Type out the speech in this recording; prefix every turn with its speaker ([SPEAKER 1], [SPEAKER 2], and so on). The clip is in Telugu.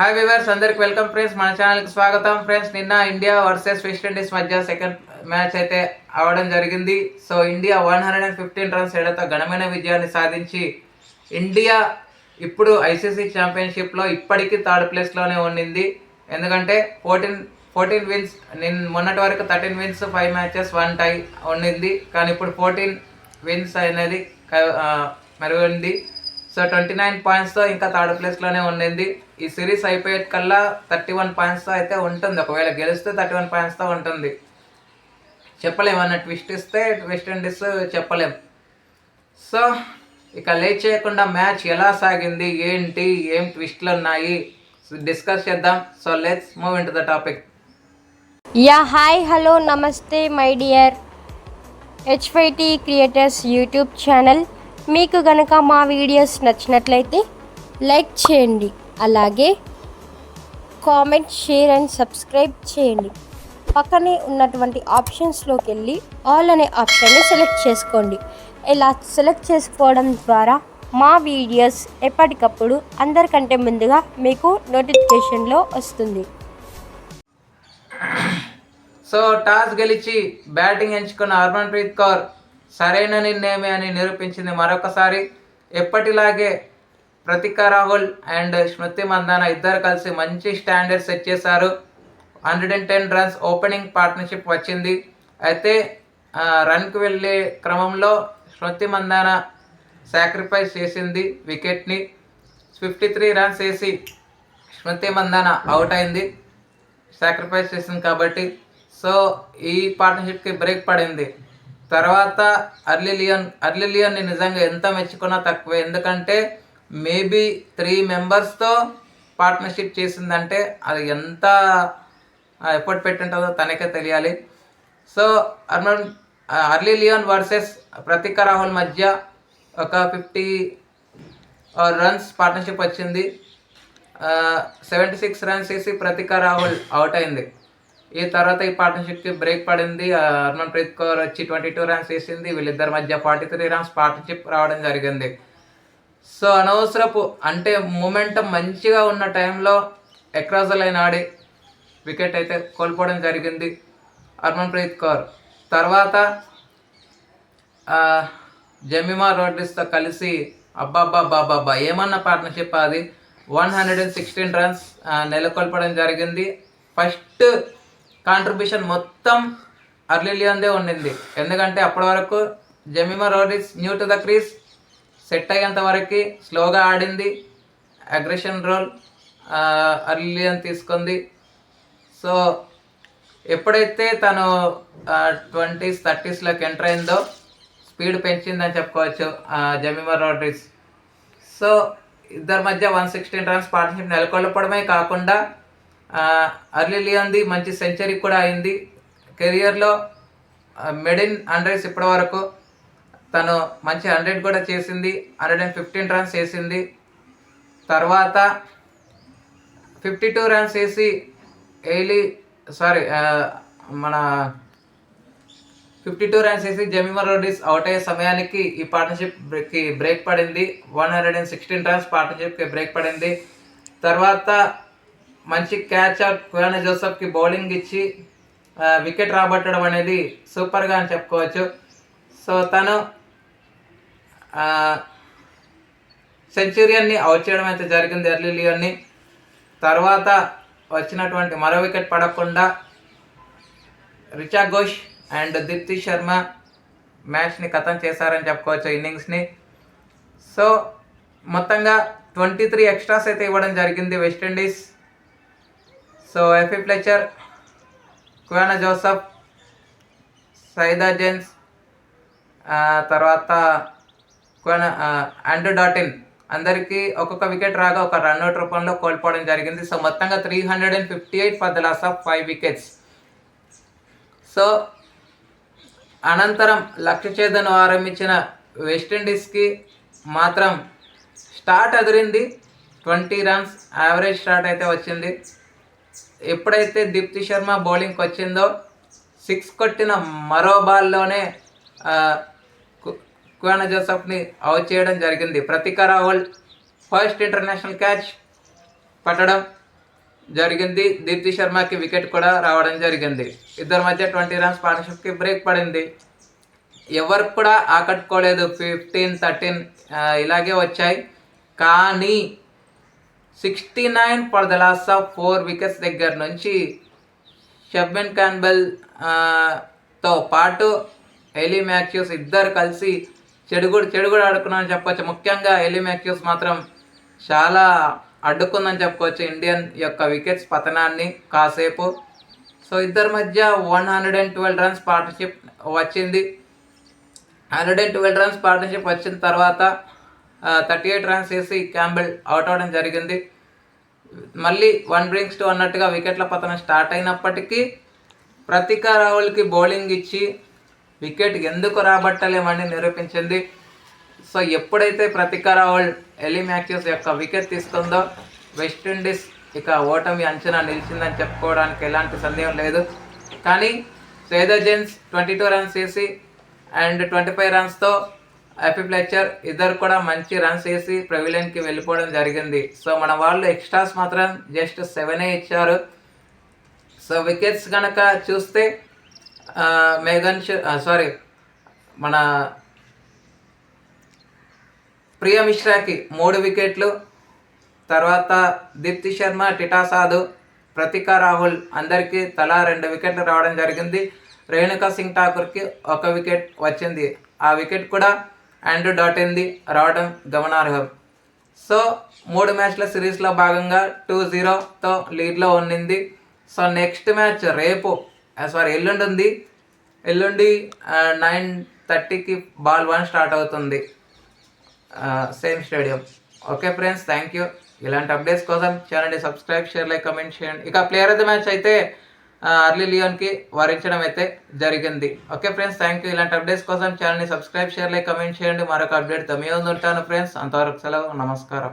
[SPEAKER 1] హాయ్ వివర్స్ అందరికి వెల్కమ్ ఫ్రెండ్స్ మన ఛానల్కి స్వాగతం. ఫ్రెండ్స్ నిన్న ఇండియా వర్సెస్ వెస్ట్ ఇండీస్ మధ్య సెకండ్ మ్యాచ్ అయితే అవడం జరిగింది. So India one hundred and fifteen runs ఏడతో ఘనమైన విజయాన్ని సాధించి ఇండియా ఇప్పుడు ఐసీసీ ఛాంపియన్షిప్లో ఇప్పటికీ థర్డ్ ప్లేస్లోనే ఉండింది. ఎందుకంటే ఫోర్టీన్ ఫోర్టీన్ విన్స్ నిన్న మొన్నటి వరకు thirteen wins five matches one tie ఉండింది. కానీ ఇప్పుడు ఫోర్టీన్ విన్స్ అనేది మెరుగుంది. సో ట్వంటీ నైన్ పాయింట్స్తో ఇంకా థర్డ్ ప్లేస్లోనే ఉండింది. ఈ సిరీస్ అయిపోయే కల్లా థర్టీ వన్ పాయింట్స్తో అయితే ఉంటుంది. ఒకవేళ గెలిస్తే థర్టీ వన్ పాయింట్స్తో ఉంటుంది. చెప్పలేము అన్న ట్విస్ట్ ఇస్తే వెస్ట్ ఇండీస్ చెప్పలేం. సో ఇక లేట్ చేయకుండా మ్యాచ్ ఎలా సాగింది? ఏంటి? ఏం ట్విస్ట్లు ఉన్నాయి? డిస్కస్ చేద్దాం. So let's move into the topic
[SPEAKER 2] ya hi hello నమస్తే my dear HYT creators YouTube channel మీకు గనక మా వీడియోస్ నచ్చినట్లయితే లైక్ చేయండి. అలాగే కామెంట్ షేర్ అండ్ సబ్స్క్రైబ్ చేయండి. పక్కనే ఉన్నటువంటి ఆప్షన్స్లోకి వెళ్ళి ఆల్ అనే ఆప్షన్ని సెలెక్ట్ చేసుకోండి. ఇలా సెలెక్ట్ చేసుకోవడం ద్వారా మా వీడియోస్ ఎప్పటికప్పుడు అందరికంటే ముందుగా మీకు నోటిఫికేషన్లో వస్తుంది.
[SPEAKER 1] సో టాస్ గెలిచి బ్యాటింగ్ ఎంచుకున్న హర్మన్ ప్రీత్ కౌర్ సరైన నిర్ణయమే అని నిరూపించింది మరొకసారి. ఎప్పటిలాగే ప్రతిక రాహుల్ అండ్ స్మృతి మందాన ఇద్దరు కలిసి మంచి స్టాండర్డ్ సెట్ చేశారు. Hundred and ten runs opening partnership వచ్చింది. అయితే రన్కి వెళ్ళే క్రమంలో స్మృతి మందాన సాక్రిఫైస్ చేసింది వికెట్ని. ఫిఫ్టీ త్రీ రన్స్ వేసి స్మృతి మందాన అవుట్ అయింది. సాక్రిఫైస్ చేసింది కాబట్టి. సో ఈ పార్ట్నర్షిప్కి బ్రేక్ పడింది. తర్వాత అర్లీ అర్లిలియన్ని నిజంగా ఎంత మెచ్చుకున్నా తక్కువే. ఎందుకంటే మేబీ త్రీ మెంబర్స్తో పార్ట్నర్షిప్ చేసిందంటే అది ఎంత ఎఫర్ట్ పెట్టుంటుందో తనకే తెలియాలి. సో అర్మన్ అర్లీ లియోన్ వర్సెస్ ప్రతీక రాహుల్ మధ్య ఒక ఫిఫ్టీ రన్స్ పార్ట్నర్షిప్ వచ్చింది. సెవెంటీ సిక్స్ రన్స్ వేసి ప్రతీక రాహుల్ అవుట్ అయింది. ఈ తర్వాత ఈ పార్ట్నర్షిప్కి బ్రేక్ పడింది. ఆ, ప్రీత్ కౌర్ వచ్చి ట్వంటీ టూ రన్స్ వేసింది. వీళ్ళిద్దరి మధ్య ఫార్టీ త్రీ రన్స్ పార్ట్నర్షిప్ రావడం జరిగింది. సో అనవసరపు అంటే మూమెంటం మంచిగా ఉన్న టైంలో ఎక్రాస్ లైన్ ఆడి వికెట్ అయితే కోల్పోవడం జరిగింది హర్మన్ ప్రీత్ కౌర్. తర్వాత జమిమా రోడ్రిస్తో కలిసి అబ్బాబ్బాబ్బాబ్బా ఏమన్నా పార్ట్నర్షిప్ అది? One hundred and sixteen runs నెలకొల్పడం జరిగింది. ఫస్ట్ కాంట్రిబ్యూషన్ మొత్తం అర్లిలియన్దే ఉండింది ఎందుకంటే అప్పటి వరకు Jemimah Rodrigues new to the crease set అయ్యేంత వరకు స్లోగా ఆడింది. అగ్రెషన్ రోల్ అర్లియన్ తీసుకుంది. సో ఎప్పుడైతే తను ట్వంటీస్ థర్టీస్లోకి ఎంటర్ అయిందో స్పీడ్ పెంచిందని చెప్పుకోవచ్చు జమీమా రోడ్రిస్ సో ఇద్దరి మధ్య వన్ సిక్స్టీన్ రన్స్ పార్ట్నర్షిప్ నెలకొల్పడమే కాకుండా అర్లీ లియోన్ది మంచి సెంచరీ కూడా అయింది. కెరియర్లో మెడిన్ హండ్రెడ్స్ ఇప్పటి వరకు తను మంచి హండ్రెడ్ కూడా చేసింది. హండ్రెడ్ అండ్ ఫిఫ్టీన్ రన్స్ వేసింది. తర్వాత ఫిఫ్టీ టూ రన్స్ వేసి ఎయిలీ సారీ మన ఫిఫ్టీ టూ రన్స్ వేసి జమీమర్ రోడ్డిస్ అవుట్ అయ్యే సమయానికి ఈ పార్ట్నర్షిప్కి బ్రేక్ పడింది. One hundred and sixteen runs పార్ట్నర్షిప్కి break పడింది. తర్వాత మంచి క్యాచ్ అవుట్ కుయానా జోసఫ్కి బౌలింగ్ ఇచ్చి వికెట్ రాబట్టడం అనేది సూపర్గా అని చెప్పుకోవచ్చు. సో తను సెంచురియన్ని అవుట్ చేయడం అయితే జరిగింది ఎర్లీ లియోన్ని తర్వాత వచ్చినటువంటి మరో వికెట్ పడకుండా రిచా ఘోష్ అండ్ దీప్తి శర్మ మ్యాచ్ని ఖతం చేశారని చెప్పుకోవచ్చు ఇన్నింగ్స్ని సో మొత్తంగా ట్వంటీ త్రీ ఎక్స్ట్రాస్ అయితే ఇవ్వడం జరిగింది West Indies so Afy Fletcher Qiana Joseph Zaida James తర్వాత కుయానా అండ్రూ డాటిన్ అందరికీ ఒక్కొక్క వికెట్ రాగా ఒక రన్అట్ రూపంలో కోల్పోవడం జరిగింది. సో మొత్తంగా three hundred and fifty eight for the loss of five wickets so అనంతరం లక్ష్య చేదను ఆరంభించిన వెస్టిండీస్కి మాత్రం స్టార్ట్ అదిరింది. ట్వంటీ రన్స్ యావరేజ్ స్టార్ట్ అయితే వచ్చింది. ఎప్పుడైతే దీప్తి శర్మ బౌలింగ్కి వచ్చిందో సిక్స్ కొట్టిన మరో బాల్లోనే ఆ, కు- జోసఫ్ని అవుట్ చేయడం జరిగింది. Pratika Rawal first international catch పట్టడం జరిగింది. దీప్తి శర్మకి వికెట్ కూడా రావడం జరిగింది. ఇద్దరి మధ్య ట్వంటీ రన్స్ పార్ట్నర్షిప్కి బ్రేక్ పడింది. ఎవరు కూడా ఆకట్టుకోలేదు. ఫిఫ్టీన్ థర్టీన్ ఇలాగే వచ్చాయి. కానీ sixty nine for the loss of four wickets దగ్గర నుంచి షెబ్మెన్ క్యాన్బెల్తో పాటు ఎలీ మ్యాథ్యూస్ ఇద్దరు కలిసి చెడుగుడు చెడుగుడు ఆడుకున్నారని చెప్పొచ్చు. ముఖ్యంగా ఎలీ మ్యాథ్యూస్ మాత్రం చాలా అడ్డుకుందని చెప్పుకోవచ్చు ఇండియన్ యొక్క వికెట్స్ పతనాన్ని కాసేపు. సో ఇద్దరి మధ్య one hundred and twelve runs partnership వచ్చింది. Hundred and twelve runs partnership వచ్చిన తర్వాత థర్టీ ఎయిట్ రన్స్ చేసి క్యాంబెల్ అవుట్ అవ్వడం జరిగింది. మళ్ళీ వన్ బ్రింగ్స్ టూ అన్నట్టుగా వికెట్ల పతనం స్టార్ట్ అయినప్పటికీ ప్రతికా రావుల్కి బౌలింగ్ ఇచ్చి వికెట్ ఎందుకు రాబట్టలేమని నిరూపించింది. సో ఎప్పుడైతే ప్రతికా రావుల్ ఎలీ మ్యాచెస్ యొక్క వికెట్ తీసుకుందో వెస్టిండీస్ ఇక ఓటమి అంచనా నిలిచిందని చెప్పుకోవడానికి ఎలాంటి సందేహం లేదు. కానీ Zaida James twenty two runs చేసి అండ్ ట్వంటీ ఫైవ్ రన్స్తో హ్యాపీ ప్లెచర్ ఇద్దరు కూడా మంచి రన్స్ వేసి ప్రెవిలియన్కి వెళ్ళిపోవడం జరిగింది. సో మన వాళ్ళు ఎక్స్ట్రాస్ మాత్రం జస్ట్ సెవెనే ఇచ్చారు. సో వికెట్స్ కనుక చూస్తే మేఘన్ సారీ మన ప్రియ మిశ్రాకి మూడు వికెట్లు తర్వాత దీప్తి శర్మ టిటా సాధు ప్రతికా రాహుల్ అందరికీ తలా రెండు వికెట్లు రావడం జరిగింది. రేణుకా సింగ్ ఠాకూర్కి ఒక వికెట్ వచ్చింది. ఆ వికెట్ కూడా ఆండ్రూ డాటింది రావడం గమనార్హం. సో మూడు మ్యాచ్ల సిరీస్లో భాగంగా టూ జీరోతో లీడ్లో ఉండింది సో నెక్స్ట్ మ్యాచ్ రేపు సారీ ఎల్లుండి ఉంది. ఎల్లుండి నైన్ థర్టీకి బాల్ వన్ స్టార్ట్ అవుతుంది. Same stadium. Okay friends thank you ఇలాంటి అప్డేట్స్ కోసం ఛానల్ని సబ్స్క్రైబ్ షేర్ లైక్ కమెంట్ చేయండి. ఇక ప్లేయర్ ఆఫ్ ద మ్యాచ్ అయితే అర్లీ లియోన్కి వరించడం అయితే జరిగింది. ఓకే ఫ్రెండ్స్ థ్యాంక్ యూ ఇలాంటి అప్డేట్స్ కోసం ఛానల్ని సబ్స్క్రైబ్ షేర్ లైక్ కమెంట్ చేయండి. మరొక అప్డేట్తో మీ ముందు ఉంటాను ఫ్రెండ్స్ అంతవరకు సెలవు నమస్కారం.